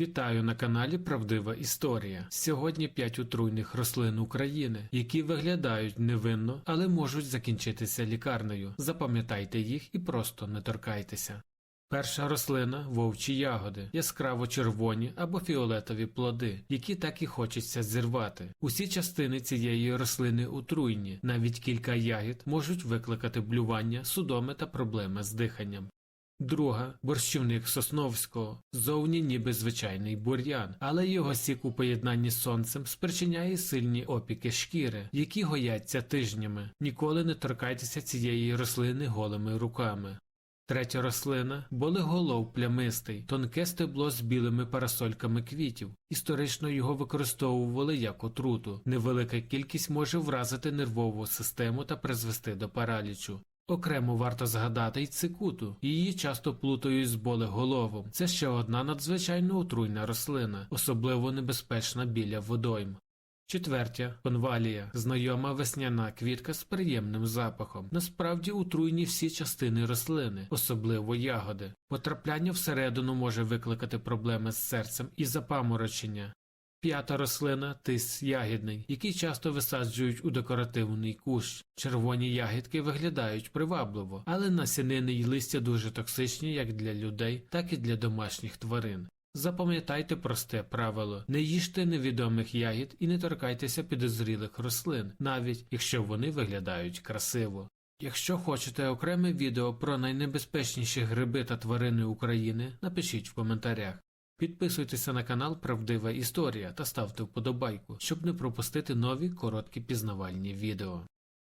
Вітаю на каналі Правдива Історія. Сьогодні 5 отруйних рослин України, які виглядають невинно, але можуть закінчитися лікарнею. Запам'ятайте їх і просто не торкайтеся. Перша рослина вовчі ягоди, яскраво червоні або фіолетові плоди, які так і хочеться зірвати. Усі частини цієї рослини отруйні, навіть кілька ягід можуть викликати блювання, судоми та проблеми з диханням. Друга борщівник Сосновського, зовні ніби звичайний бур'ян, але його сік у поєднанні з сонцем спричиняє сильні опіки шкіри, які гояться тижнями. Ніколи не торкайтеся цієї рослини голими руками. Третя рослина болеголов плямистий, тонке стебло з білими парасольками квітів. Історично його використовували як отруту. Невелика кількість може вразити нервову систему та призвести до паралічу. Окремо варто згадати й цикуту. Її часто плутають з болеголовом. Це ще одна надзвичайно отруйна рослина, особливо небезпечна біля водойм. Четвертя конвалія знайома весняна квітка з приємним запахом. Насправді отруйні всі частини рослини, особливо ягоди. Потрапляння всередину може викликати проблеми з серцем і запаморочення. П'ята рослина тис ягідний, який часто висаджують у декоративний кущ. Червоні ягідки виглядають привабливо, але насінини й листя дуже токсичні як для людей, так і для домашніх тварин. Запам'ятайте просте правило: не їжте невідомих ягід і не торкайтеся підозрілих рослин, навіть якщо вони виглядають красиво. Якщо хочете окреме відео про найнебезпечніші гриби та тварини України, напишіть в коментарях. Підписуйтеся на канал Правдива Історія та ставте вподобайку, щоб не пропустити нові короткі пізнавальні відео.